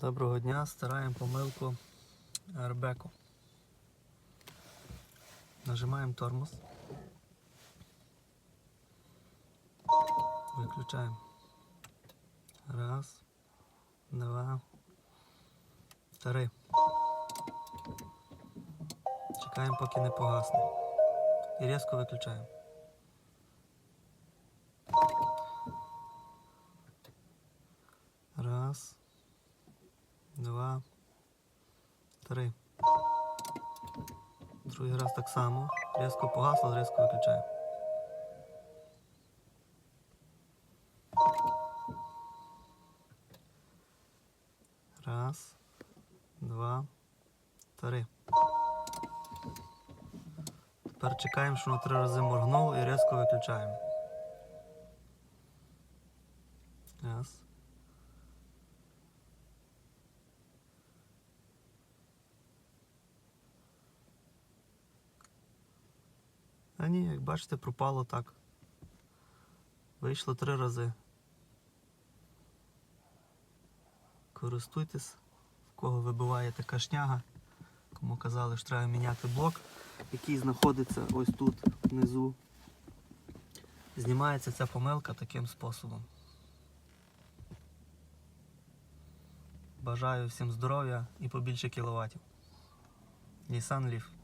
Доброго дня, стараємо помилку арбеку. Нажимаємо тормоз. Виключаємо. Раз, два, три. Чекаємо, поки не погасне. І різко виключаємо. Раз, два, три. Другий раз так само. Різко погасло, різко виключаємо. Раз, два, три. Тепер чекаємо, що на три рази моргнув і різко виключаємо. Раз. А як бачите, пропало так. Вийшло три рази. Користуйтесь, в кого вибиває така шняга. Кому казали, що треба міняти блок, який знаходиться ось тут внизу. Знімається ця помилка таким способом. Бажаю всім здоров'я і побільше кіловатів. Nissan Leaf.